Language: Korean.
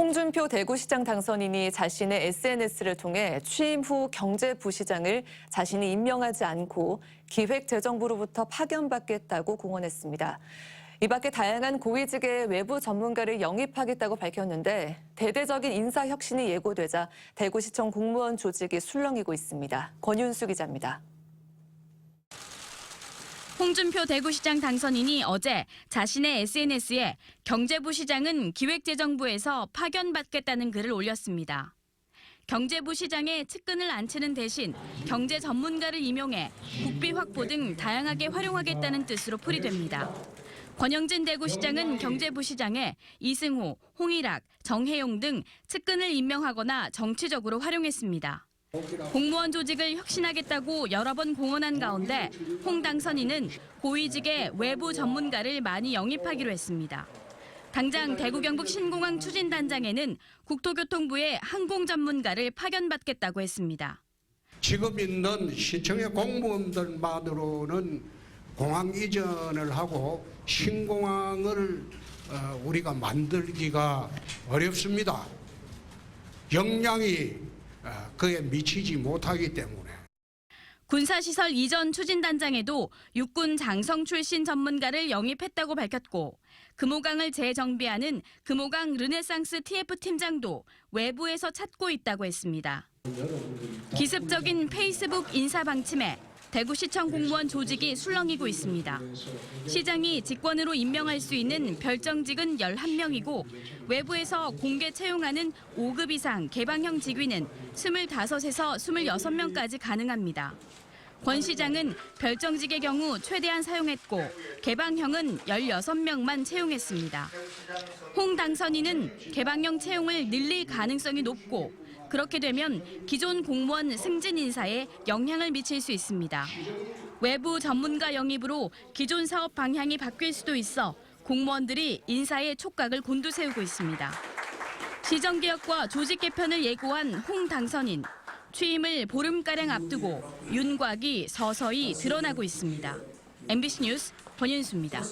홍준표 대구시장 당선인이 자신의 SNS를 통해 취임 후 경제부시장을 자신이 임명하지 않고 기획재정부로부터 파견받겠다고 공언했습니다. 이 밖에 다양한 고위직의 외부 전문가를 영입하겠다고 밝혔는데 대대적인 인사 혁신이 예고되자 대구시청 공무원 조직이 술렁이고 있습니다. 권윤수 기자입니다. 홍준표 대구시장 당선인이 어제 자신의 SNS에 경제부 시장은 기획재정부에서 파견받겠다는 글을 올렸습니다. 경제부 시장에 측근을 안치는 대신 경제 전문가를 임용해 국비 확보 등 다양하게 활용하겠다는 뜻으로 풀이됩니다. 권영진 대구시장은 경제부 시장에 이승호, 홍일학, 정혜용 등 측근을 임명하거나 정치적으로 활용했습니다. 공무원 조직을 혁신하겠다고 여러 번 공언한 가운데 홍 당선인은 고위직의 외부 전문가를 많이 영입하기로 했습니다. 당장 대구 경북 신공항 추진단장에는 국토교통부의 항공 전문가를 파견받겠다고 했습니다. 지금 있는 시청의 공무원들만으로는 공항 이전을 하고 신공항을 어, 우리가 만들기가 어렵습니다. 역량이 어, 그에 미치지 못하기 때문에 군사시설 이전 추진단장에도 육군 장성 출신 전문가를 영입했다고 밝혔고 금호강을 재정비하는 금호강 르네상스 TF 팀장도 외부에서 찾고 있다고 했습니다. 기습적인 페이스북 인사 방침에 대구시청 공무원 조직이 술렁이고 있습니다. 시장이 직권으로 임명할 수 있는 별정직은 11명이고 외부에서 공개 채용하는 5급 이상 개방형 직위는 25에서 26명까지 가능합니다. 권 시장은 별정직의 경우 최대한 사용했고 개방형은 16명만 채용했습니다. 홍 당선인은 개방형 채용을 늘릴 가능성이 높고 그렇게 되면 기존 공무원 승진 인사에 영향을 미칠 수 있습니다. 외부 전문가 영입으로 기존 사업 방향이 바뀔 수도 있어 공무원들이 인사에 촉각을 곤두세우고 있습니다. 시정개혁과 조직 개편을 예고한 홍 당선인. 취임을 보름가량 앞두고 윤곽이 서서히 드러나고 있습니다. MBC 뉴스 권윤수입니다.